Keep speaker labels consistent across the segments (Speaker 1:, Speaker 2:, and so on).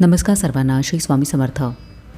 Speaker 1: नमस्कार सर्वांना श्री स्वामी समर्थ.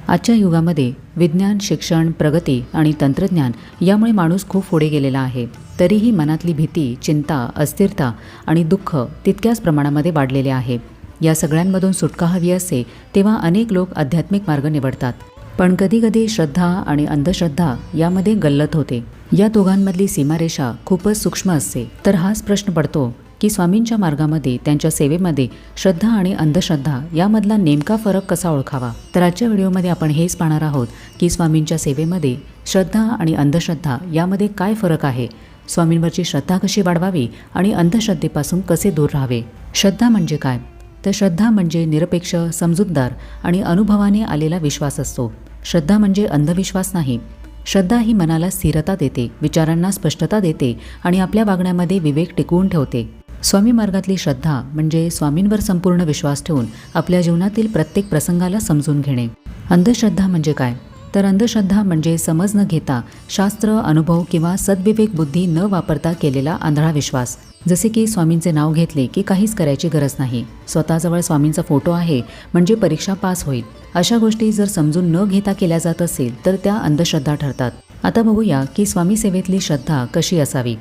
Speaker 1: आजच्या युगामध्ये विज्ञान शिक्षण प्रगती आणि तंत्रज्ञान यामुळे माणूस खूप पुढे गेलेला आहे. तरीही मनातली भीती चिंता अस्थिरता आणि दुःख तितक्याच प्रमाणामध्ये वाढलेले आहे. या सगळ्यांमधून सुटका हवी असते तेव्हा अनेक लोक आध्यात्मिक मार्ग निवडतात. पण कधीकधी श्रद्धा आणि अंधश्रद्धा यामध्ये गल्लत होते. या दोघांमधली सीमारेषा खूपच सूक्ष्म असते. तर हाच प्रश्न पडतो की स्वामींच्या मार्गामध्ये त्यांच्या सेवेमध्ये श्रद्धा आणि अंधश्रद्धा यामधला नेमका फरक कसा ओळखावा? तर आजच्या व्हिडिओमध्ये आपण हेच पाहणार आहोत की स्वामींच्या सेवेमध्ये श्रद्धा आणि अंधश्रद्धा यामध्ये काय फरक आहे? स्वामींवरची श्रद्धा कशी वाढवावी आणि अंधश्रद्धेपासून कसे दूर राहावे? श्रद्धा म्हणजे काय? तर श्रद्धा म्हणजे निरपेक्ष समजूतदार आणि अनुभवाने आलेला विश्वास असतो. श्रद्धा म्हणजे अंधविश्वास नाही. श्रद्धा ही मनाला स्थिरता देते विचारांना स्पष्टता देते आणि आपल्या वागण्यामध्ये विवेक टिकवून ठेवते. स्वामी मार्गातली श्रद्धा म्हणजे स्वामींवर संपूर्ण विश्वास ठेवून आपल्या जीवनातील प्रत्येक प्रसंगाला समजून घेणे. अंधश्रद्धा म्हणजे काय? तर अंधश्रद्धा म्हणजे समज न घेता शास्त्र अनुभव किंवा सद्विवेक बुद्धी न वापरता केलेला आंधळा विश्वास. जसे की स्वामींचे नाव घेतले की काहीच करायची गरज नाही. स्वतःजवळ स्वामींचा फोटो आहे म्हणजे परीक्षा पास होईल. अशा गोष्टी जर समजून न घेता केल्या जात असेल तर त्या अंधश्रद्धा ठरतात. आता बघूया की स्वामी सेवेतली श्रद्धा कशी असावी?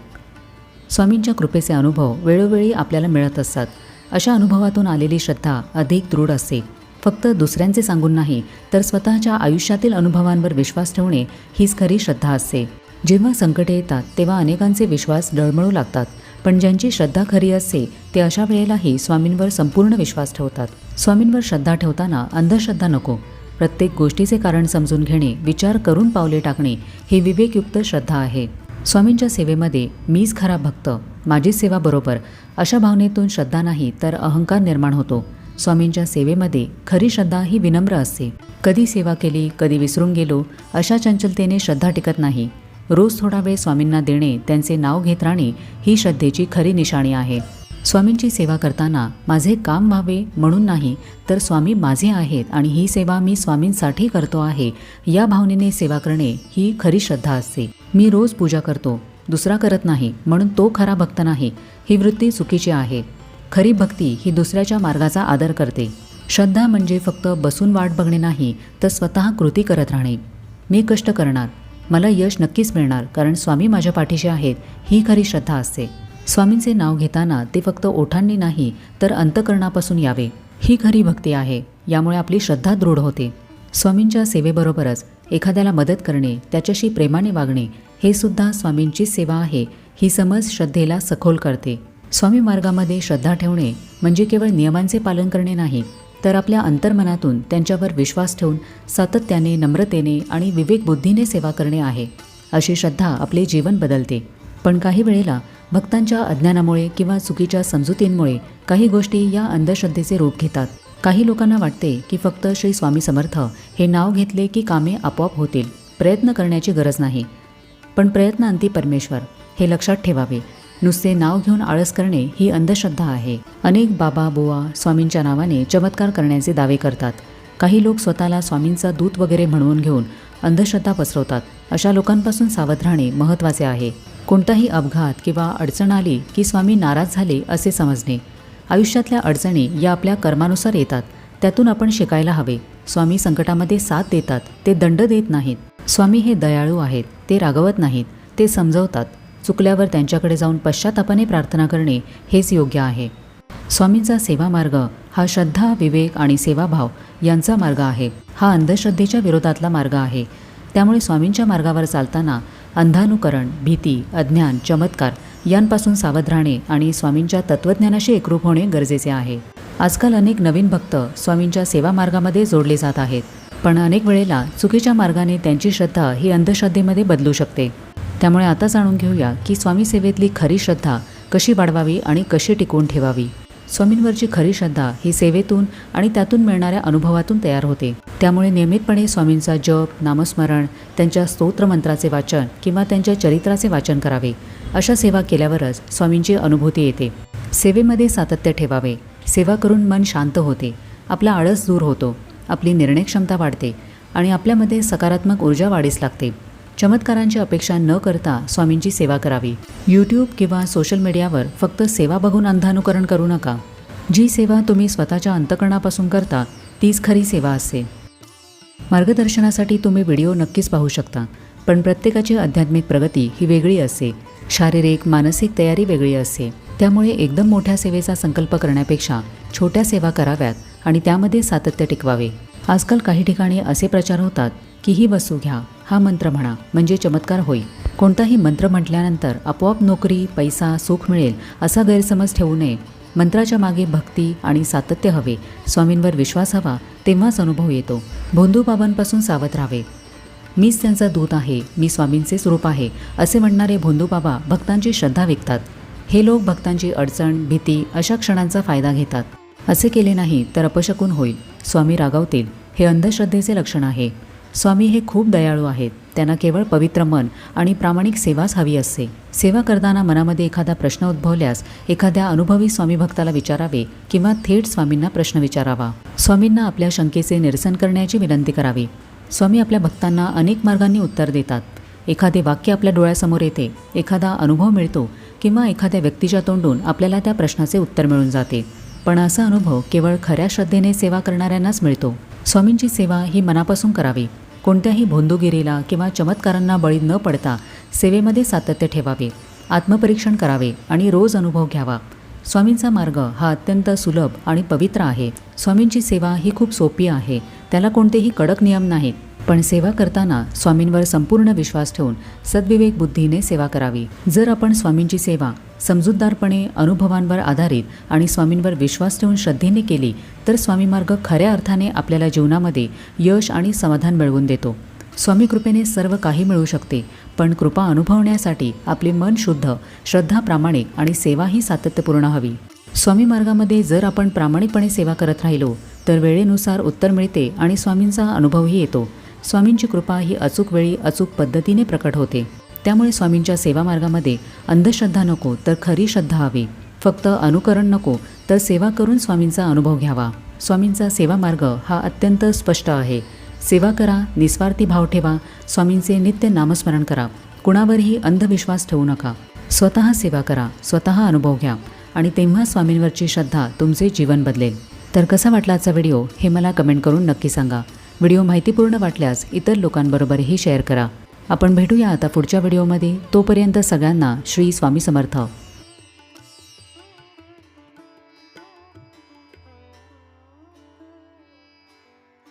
Speaker 1: स्वामींच्या कृपेचे अनुभव वेळोवेळी आपल्याला मिळत असतात. अशा अनुभवातून आलेली श्रद्धा अधिक दृढ असते. फक्त दुसऱ्यांचे सांगून नाही तर स्वतःच्या आयुष्यातील अनुभवांवर विश्वास ठेवणे हीच खरी श्रद्धा असते. जेव्हा संकटे येतात तेव्हा अनेकांचे विश्वास डळमळू लागतात. पण ज्यांची श्रद्धा खरी असते ते अशा वेळेलाही स्वामींवर संपूर्ण विश्वास ठेवतात. स्वामींवर श्रद्धा ठेवताना अंधश्रद्धा नको. प्रत्येक गोष्टीचे कारण समजून घेणे विचार करून पावले टाकणे ही विवेकयुक्त श्रद्धा आहे. स्वामींच्या सेवेमध्ये मीच खरा भक्त माझी सेवा बरोबर अशा भावनेतून श्रद्धा नाही तर अहंकार निर्माण होतो. स्वामींच्या सेवेमध्ये खरी श्रद्धा ही विनम्र असते. कधी सेवा केली कधी विसरून गेलो अशा चंचलतेने श्रद्धा टिकत नाही. रोज थोडा वेळ स्वामींना देणे त्यांचे नाव घेत राहणे ही श्रद्धेची खरी निशाणी आहे. स्वामींची सेवा करताना माझे काम व्हावे म्हणून नाही तर स्वामी माझे आहेत आणि ही सेवा मी स्वामींसाठी करतो आहे या भावनेने सेवा करणे ही खरी श्रद्धा असते. मी रोज पूजा करतो दुसरा करत नाही म्हणून तो खरा भक्त नाही ही वृत्ती चुकीची आहे. खरी भक्ती ही दुसऱ्याच्या मार्गाचा आदर करते. श्रद्धा म्हणजे फक्त बसून वाट बघणे नाही तर स्वतः कृती करत राहणे. मी कष्ट करणार मला यश नक्कीच मिळणार कारण स्वामी माझ्या पाठीशी आहेत ही खरी श्रद्धा असते. स्वामींचे नाव घेताना ते फक्त ओठांनी नाही तर अंतकरणापासून यावे. ही खरी भक्ती आहे यामुळे आपली श्रद्धा दृढ होते. स्वामींच्या सेवेबरोबरच एखाद्याला मदत करणे त्याच्याशी प्रेमाने वागणे हे सुद्धा स्वामींची सेवा आहे. ही समज श्रद्धेला सखोल करते. स्वामी मार्गामध्ये श्रद्धा ठेवणे म्हणजे केवळ नियमांचे पालन करणे नाही तर आपल्या अंतर्मनातून त्यांच्यावर विश्वास ठेवून सातत्याने नम्रतेने आणि विवेकबुद्धीने सेवा करणे आहे. अशी श्रद्धा आपले जीवन बदलते. पण काही वेळेला भक्तांच्या अज्ञानामुळे किंवा चुकीच्या समजुतींमुळे काही गोष्टी या अंधश्रद्धेचे रूप घेतात. काही लोकांना वाटते की फक्त श्री स्वामी समर्थ हे नाव घेतले की कामे आपोआप होतील प्रयत्न करण्याची गरज नाही. पण प्रयत्न अंती परमेश्वर हे लक्षात ठेवावे. नुसते नाव घेऊन आळस करणे ही अंधश्रद्धा आहे. अनेक बाबा बुवा स्वामींच्या नावाने चमत्कार करण्याचे दावे करतात. काही लोक स्वतःला स्वामींचा दूत वगैरे म्हणवून घेऊन अंधश्रद्धा पसरवतात. अशा लोकांपासून सावध राहणे महत्त्वाचे आहे. कोणताही अपघात किंवा अडचण आली की स्वामी नाराज झाले असे समजणे. आयुष्यातल्या अडचणी या आपल्या कर्मानुसार येतात. त्यातून आपण शिकायला हवे. स्वामी संकटामध्ये साथ देतात. ते दंड देत नाहीत. स्वामी हे दयाळू आहेत. ते रागवत नाहीत. ते समजवतात. चुकल्यावर त्यांच्याकडे जाऊन पश्चातापाने प्रार्थना करणे हेच योग्य आहे. स्वामींचा सेवा मार्ग हा श्रद्धा विवेक आणि सेवाभाव यांचा मार्ग आहे. हा अंधश्रद्धेच्या विरोधातला मार्ग आहे. त्यामुळे स्वामींच्या मार्गावर चालताना अंधानुकरण भीती अज्ञान चमत्कार यांपासून सावध राहणे आणि स्वामींच्या तत्त्वज्ञानाशी एकरूप होणे गरजेचे आहे. आजकाल अनेक नवीन भक्त स्वामींच्या सेवा मार्गामध्ये जोडले जात आहेत. पण अनेक वेळेला चुकीच्या मार्गाने त्यांची श्रद्धा ही अंधश्रद्धेमध्ये बदलू शकते. त्यामुळे आता जाणून घेऊया की स्वामी सेवेतली खरी श्रद्धा कशी वाढवावी आणि कशी टिकवून ठेवावी. स्वामींवरची खरी श्रद्धा ही सेवेतून आणि त्यातून मिळणाऱ्या अनुभवातून तयार होते. त्यामुळे नियमितपणे स्वामींचा जप नामस्मरण त्यांच्या स्तोत्रमंत्राचे वाचन किंवा त्यांच्या चरित्राचे वाचन करावे. अशा सेवा केल्यावरच स्वामींची अनुभूती येते. सेवेमध्ये सातत्य ठेवावे. सेवा करून मन शांत होते. आपला आळस दूर होतो. आपली निर्णय क्षमता वाढते आणि आपल्यामध्ये सकारात्मक ऊर्जा वाढीस लागते. चमत्कारांची अपेक्षा न करता स्वामींची सेवा करावी. यूट्यूब किंवा सोशल मीडियावर फक्त सेवा बघून अंधानुकरण करू नका. जी सेवा तुम्ही स्वतःच्या अंतकरणापासून करता तीच खरी सेवा असते. मार्गदर्शनासाठी तुम्ही व्हिडिओ नक्कीच पाहू शकता पण प्रत्येकाची आध्यात्मिक प्रगती ही वेगळी असते. शारीरिक मानसिक तयारी वेगळी असते. त्यामुळे एकदम मोठ्या सेवेचा संकल्प करण्यापेक्षा छोट्या सेवा कराव्यात आणि त्यामध्ये सातत्य टिकवावे. आजकाल काही ठिकाणी असे प्रचार होतात की ही वस्तू घ्या. हा मंत्र म्हणा म्हणजे चमत्कार होईल कोणताही मंत्र म्हटल्यानंतर आपोआप नोकरी पैसा सुख मिळेल असा गैरसमज ठेवू नये. मंत्राच्या मागे भक्ती आणि सातत्य हवे. स्वामींवर विश्वास हवा तेव्हाच अनुभव येतो. भोंदूबाबांपासून सावध राहावे. मीच त्यांचा दूत आहे मी स्वामींचे स्वरूप आहे असे म्हणणारे भोंदूबाबा भक्तांची श्रद्धा विकतात. हे लोक भक्तांची अडचण भीती अशा क्षणांचा फायदा घेतात. असे केले नाही तर अपशकून होईल. स्वामी रागावतील. हे अंधश्रद्धेचे लक्षण आहे. स्वामी हे खूप दयाळू आहेत. त्यांना केवळ पवित्र मन आणि प्रामाणिक सेवाच हवी असते. सेवा करताना मनामध्ये एखादा प्रश्न उद्भवल्यास एखाद्या अनुभवी स्वामी भक्ताला विचारावे किंवा थेट स्वामींना प्रश्न विचारावा. स्वामींना आपल्या शंकेचे निरसन करण्याची विनंती करावी. स्वामी आपल्या भक्तांना अनेक मार्गांनी उत्तर देतात. एखादे वाक्य आपल्या डोळ्यासमोर येते एखादा अनुभव मिळतो किंवा एखाद्या व्यक्तीच्या तोंडून आपल्याला त्या प्रश्नाचे उत्तर मिळून जाते. पण असा अनुभव केवळ खऱ्या श्रद्धेने सेवा करणाऱ्यांनाच मिळतो. स्वामींची सेवा ही मनापासून करावी. कोणत्याही भोंदूगिरीला किंवा चमत्कारांना बळी न पडता सेवेमध्ये सातत्य ठेवावे आत्मपरीक्षण करावे आणि रोज अनुभव घ्यावा. स्वामींचा मार्ग हा अत्यंत सुलभ आणि पवित्र आहे. स्वामींची सेवा ही खूप सोपी आहे. त्याला कोणतेही कडक नियम नाहीत. पण सेवा करताना स्वामींवर संपूर्ण विश्वास ठेवून सद्विवेक बुद्धीने सेवा करावी. जर आपण स्वामींची सेवा समजूतदारपणे अनुभवांवर आधारित आणि स्वामींवर विश्वास ठेवून श्रद्धेने केली तर स्वामी मार्ग खऱ्या अर्थाने आपल्याला जीवनामध्ये यश आणि समाधान मिळवून देतो. स्वामी कृपेने सर्व काही मिळू शकते पण कृपा अनुभवण्यासाठी आपले मन शुद्ध श्रद्धा प्रामाणिक आणि सेवा ही सातत्यपूर्ण हवी. स्वामी मार्गामध्ये जर आपण प्रामाणिकपणे सेवा करत राहिलो तर वेळेनुसार उत्तर मिळते आणि स्वामींचा अनुभवही येतो. स्वामींची कृपा ही अचूक वेळी अचूक पद्धतीने प्रकट होते. त्यामुळे स्वामींच्या सेवामार्गामध्ये अंधश्रद्धा नको तर खरी श्रद्धा हवी. फक्त अनुकरण नको तर सेवा करून स्वामींचा अनुभव घ्यावा. स्वामींचा सेवामार्ग हा अत्यंत स्पष्ट आहे. सेवा करा निस्वार्थी भाव ठेवा स्वामींचे नित्य नामस्मरण करा. कुणावरही अंधविश्वास ठेवू नका. स्वतः सेवा करा स्वतः अनुभव घ्या आणि तेव्हा स्वामींवरची श्रद्धा तुमचे जीवन बदलेल. तर कसा वाटला आजचा व्हिडिओ हे मला कमेंट करून नक्की सांगा. व्हिडिओ माहितीपूर्ण वाटल्यास इतर लोकांबरोबरही शेअर करा. आपण भेटूया आता पुढच्या व्हिडिओमध्ये. तोपर्यंत सगळ्यांना श्री स्वामी समर्थ.